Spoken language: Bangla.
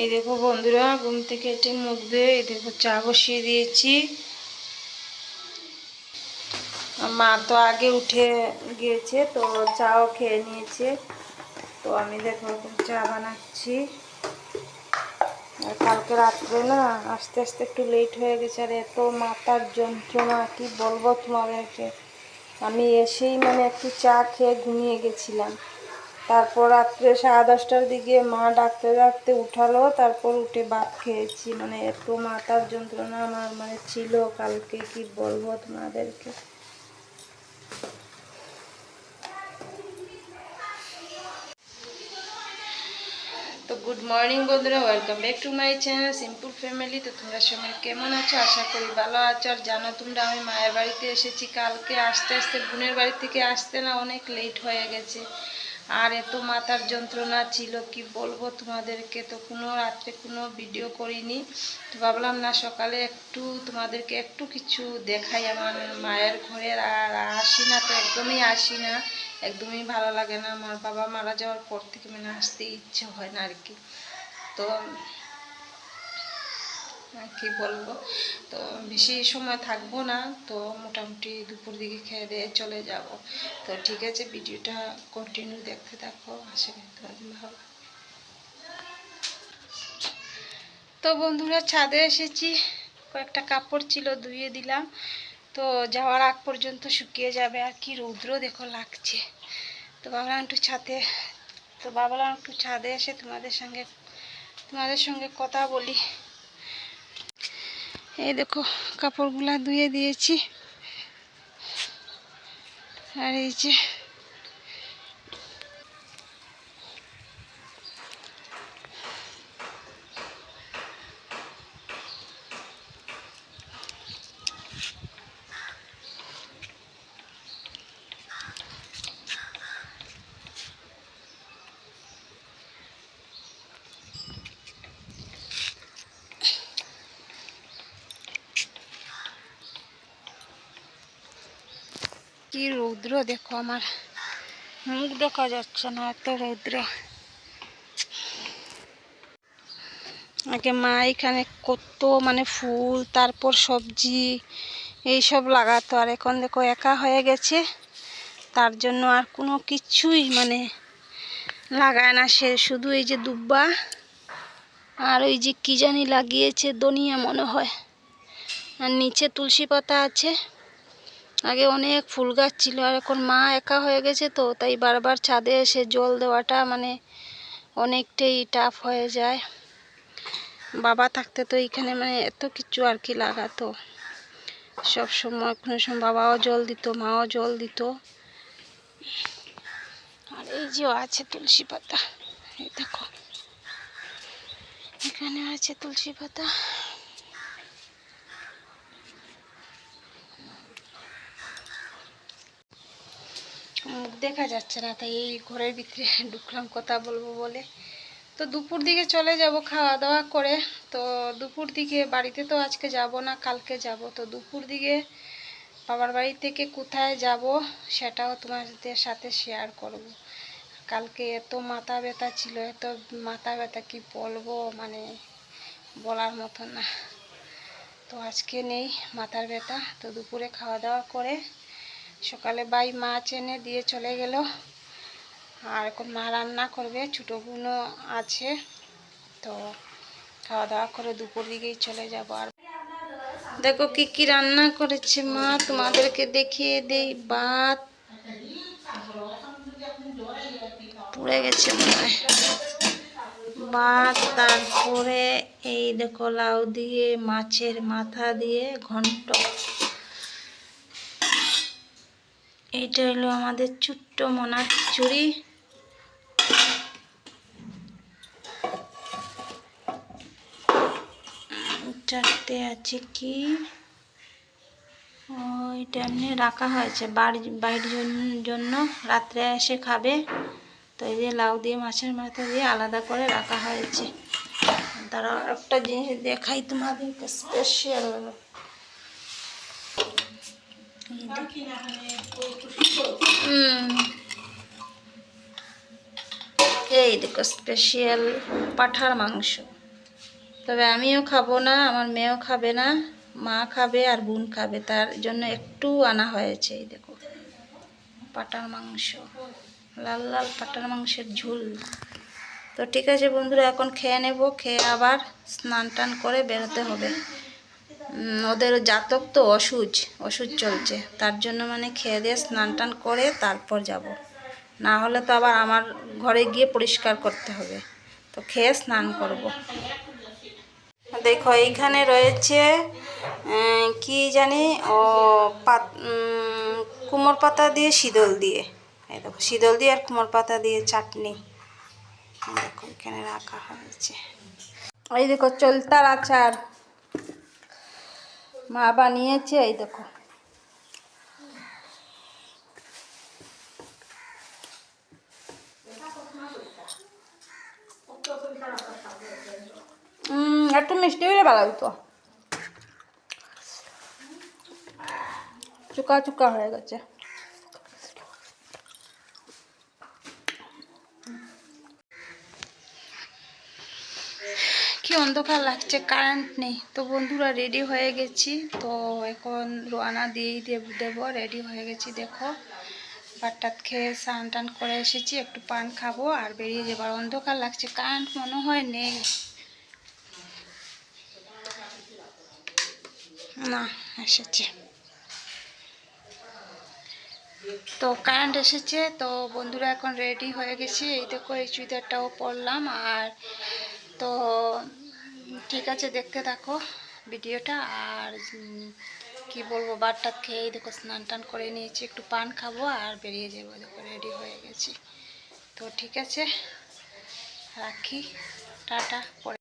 এই দেখো বন্ধুরা, ঘুম থেকে এটি মুখ ধুয়ে এই দেখো চা বসিয়ে দিয়েছি। মা তো আগে উঠে গিয়েছে, তো চাও খেয়ে নিয়েছে। তো আমি দেখো চা বানাচ্ছি। আর কালকে রাত্রে না, আস্তে আস্তে একটু লেট হয়ে গেছে, আর এত মাথার যন্ত্রণা, কি বলব তোমাদেরকে? আমি এসেই মানে একটু চা খেয়ে ঘুমিয়ে গেছিলাম। তারপর রাত্রে সাড়ে দশটার দিকে মা ডাকতে ডাকতে উঠালো, তারপর উঠে ভাত খেয়েছি। মানে এত মাথার যন্ত্রণা আমার মানে ছিল কালকে, কি বলব তোমাদেরকে? তো গুড মর্নিং বন্ধুরা welcome back to my channel simple family তো তোমরা সবাই কেমন আছো? আশা করি ভালো আছো। আর জানো তোমরা, আমি মায়ের বাড়িতে এসেছি। কালকে আসতে আসতে বোনের বাড়ি থেকে আসতে না অনেক লেট হয়ে গেছে। আর এত মাথার যন্ত্রণা ছিল, কি বলব তোমাদেরকে? তো কোনো রাত্রে কোনো ভিডিও করিনি। তো ভাবলাম না, সকালে একটু তোমাদেরকে একটু কিছু দেখাই আমার মায়ের ঘরের আর আসি না তো, একদমই আসি না। একদমই ভালো লাগে না। আমার বাবা মারা যাওয়ার পর থেকে মানে আসতে ইচ্ছে হয় না আর কি। তো কি বলব? তো বেশি সময় থাকব না, তো মোটামুটি দুপুর দিকে খেয়ে দিয়ে চলে যাব। তো ঠিক আছে, ভিডিওটা কন্টিনিউ দেখতে থাকো, আশা ভালো তো বন্ধুরা, ছাদে এসেছি, কয়েকটা কাপড় ছিল, ধুয়ে দিলাম। তো যাওয়ার আগ পর্যন্ত শুকিয়ে যাবে, আর কি রৌদ্র দেখো লাগছে। তো ভাবলাম একটু ছাদে, তো ভাবলাম একটু ছাদে এসে তোমাদের সঙ্গে তোমাদের সঙ্গে কথা বলি। এই দেখো কাপড়গুলা ধুয়ে দিয়েছি। আর এই যে কি রৌদ্র? দেখো আমার মুখ দেখা যাচ্ছে না, এত রৌদ্র। আগে মা এখানে কত মানে ফুল, তারপর সবজি, এইসব লাগাতো। আর এখন দেখো একা হয়ে গেছে। তার জন্য আর কোনো কিছুই মানে লাগায় না সে। শুধু এই যে দুব্বা আর ওই যে কি জানি লাগিয়েছে দনিয়া মনে হয়। আর নিচে তুলসী পাতা আছে। আগে অনেক ফুল গাছ ছিল আর এখন মা একা হয়ে গেছে তো, তাই বারবার ছাদে এসে জল দেওয়াটা মানে অনেকটাই টাফ হয়ে যায়। বাবা থাকতে তো এইখানে মানে এত কিছু আর কি লাগাতো। সব সময় কোনো সময় বাবাও জল দিত, মাও জল দিত। আর এই যে আছে তুলসী পাতা, এই দেখো। এখানে আছে তুলসী পাতা মুখ দেখা যাচ্ছে না, তাই এই ঘরের ভিতরে ঢুকলাম, কথা বলব বলে। তো দুপুর দিকে চলে যাব খাওয়া দাওয়া করে। তো দুপুর দিকে বাড়িতে তো আজকে যাব না, কালকে যাব। তো দুপুর দিকে বাবার বাড়ি থেকে কোথায় যাব সেটাও তোমাদের সাথে শেয়ার করব। কালকে এত মাথা ব্যথা ছিল, এত মাথা ব্যথা কি বলব মানে বলার মতো না। তো আজকে নেই মাথার ব্যথা। তো দুপুরে খাওয়া দাওয়া করে সকালে বাই মাছ এনে দিয়ে চলে গেল। আর এখন মা রান্না করবে, ছোটো বোনও আছে। তো খাওয়া দাওয়া করে দুপুর দিকেই চলে যাব আর। দেখো কি কি রান্না করেছে মা? তোমাদেরকে দেখিয়ে দেই, ভাত। পুড়ে গেছে মনে ভাত, তারপরে এই দেখো লাউ দিয়ে, মাছের মাথা দিয়ে ঘন্ট। এইটা হলো আমাদের ছোট্ট মোনা খিচুড়ি। চারটে আছে কি? ওইটা এমনি রাখা হয়েছে বাড়ি বাড়ির জন- জন্য। রাত্রে এসে খাবে। তো এই যে লাউ দিয়ে, মাছের মাথা দিয়ে আলাদা করে রাখা হয়েছে। তারা একটা জিনিস দেখাই তোমাদেরকে স্পেশাল এই দেখো স্পেশাল পাঠার মাংস। তবে আমিও খাব না, আমার মেয়েও খাবে না, মা খাবে আর বোন খাবে, তার জন্য একটু আনা হয়েছে, এই দেখো। পাটার মাংস, লাল লাল পাটার মাংসের ঝোল। তো ঠিক আছে বন্ধুরা, এখন খেয়ে নেব, খেয়ে আবার স্নান টান করে বেরোতে হবে। ওদের জাতক তো অসুচ ওষুধ চলছে। তার জন্য মানে খেয়ে দিয়ে স্নান টান করে তারপর যাব। না হলে তো আবার আমার ঘরে গিয়ে পরিষ্কার করতে হবে। তো খেয়ে স্নান করব। দেখো, এইখানে রয়েছে কি জানি, ও পাত কুমোর পাতা দিয়ে শীতল দিয়ে। এই দেখো, শীতল দিয়ে আর কুমোর পাতা দিয়ে চাটনি। দেখো, এখানে রাখা হয়েছে। এই দেখো, চলতার আচার। মা বানিয়েছে এই দেখো। একটু মিষ্টি হইলে ভালো হতো চুকা চুকা হয়ে গেছে। কি অন্ধকার লাগছে? কারেন্ট নেই। তো বন্ধুরা রেডি হয়ে গেছি। তো এখন রোয়ানা দিয়েই দেব- দেবো রেডি হয়ে গেছি, দেখো। ভাতটাত খেয়ে স্নান টান করে এসেছি, একটু পান খাব আর বেরিয়ে যাবার অন্ধকার লাগছে কারেন্ট মনে হয় নেই। না, এসেছে। তো কারেন্ট এসেছে, তো বন্ধুরা এখন রেডি হয়ে গেছি। এই দেখো, এই চুড়িদারটাও পরলাম আর তো ঠিক আছে, দেখতে থাকো ভিডিওটা। আর কি বলব, বারটা খেয়েই দেখো স্নান টান করে নিয়েছি, একটু পান খাব আর বেরিয়ে যাব দেখো রেডি হয়ে গেছি। তো ঠিক আছে, রাখি। টাটা, পরে।